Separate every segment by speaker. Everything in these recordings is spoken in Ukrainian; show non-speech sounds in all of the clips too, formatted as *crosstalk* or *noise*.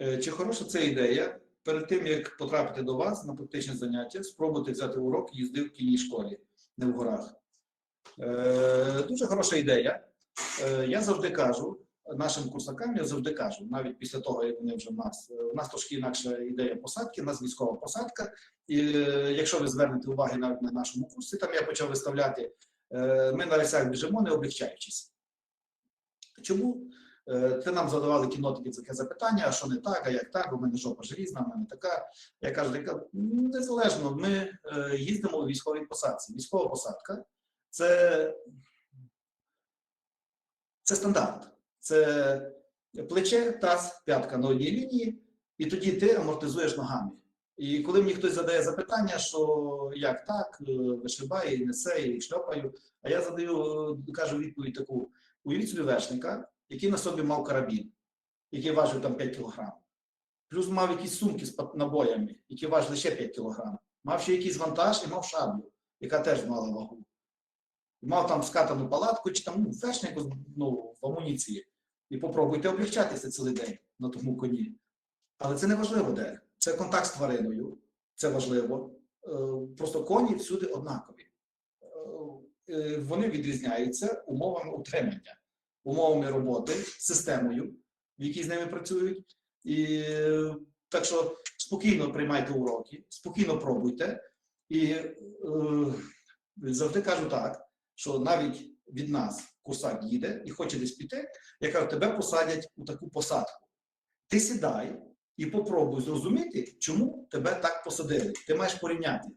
Speaker 1: Е, Чи хороша це ідея? Перед тим як потрапити до вас на практичне заняття, спробуйте взяти урок їзди в кінній школі, не в горах. Е, Дуже хороша ідея. Е, Я завжди кажу нашим курсакам, я завжди кажу, навіть після того, як вони вже в нас, у нас трошки інакша ідея посадки, у нас військова посадка. І якщо ви звернете увагу навіть на нашому курсі, там я почав виставляти, ми на рейсах біжимо, не облегчаючись. Чому? Це нам задавали кінотики таке запитання, а що не так, а як так, у мене жопа желізна, у мене така. Я кажу, така, незалежно, ми е, їздимо у військовій посадці. Військова посадка це, це стандарт. Це плече, таз, п'ятка на одній лінії, і тоді ти амортизуєш ногами. І коли мені хтось задає запитання, що як так, е, вишибає, несе, і шльопаю, а я задаю, е, кажу відповідь таку: уявіть собі вершника, який на собі мав карабін, який важив там 5 кг. Плюс мав якісь сумки з набоями, які важили ще 5 кг. Мав ще якийсь вантаж і мав шаблю, яка теж мала вагу. Мав там скатану палатку чи там ну, вершник ну, в амуніції. І попробуйте облегчатися цілий день на тому коні. Але це не важливо де. Це контакт з твариною, це важливо. Е, Просто коні всюди однакові. Е, е, Вони відрізняються умовами утримання, умовами роботи, системою, в якій з ними працюють. І так що спокійно приймайте уроки, спокійно пробуйте. І е, завжди кажу так, що навіть від нас курсак їде і хоче десь піти, я кажу, тебе посадять у таку посадку. Ти сідай і попробуй зрозуміти, чому тебе так посадили. Ти маєш порівняти.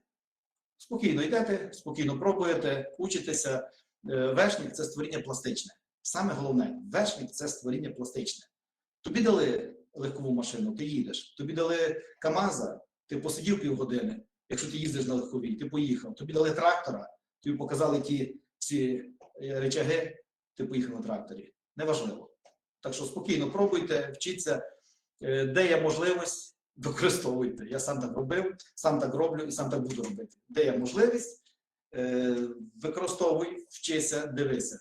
Speaker 1: Спокійно йдете, спокійно пробуєте, учитеся. Е, Вершник це створіння пластичне. Саме головне, вершник це створіння пластичне. Тобі дали легкову машину, ти їдеш. Тобі дали КАМАЗа, ти посидів півгодини, якщо ти їздиш на легковій, ти поїхав. Тобі дали трактора, тобі показали ті всі е, речаги, ти поїхав на тракторі. Неважливо. Так що спокійно пробуйте, вчіться, Е, де є можливість, *laughs* використовуйте. Я сам так робив, сам так роблю і сам так буду робити. Де є можливість, е, використовуй, вчися, дивися.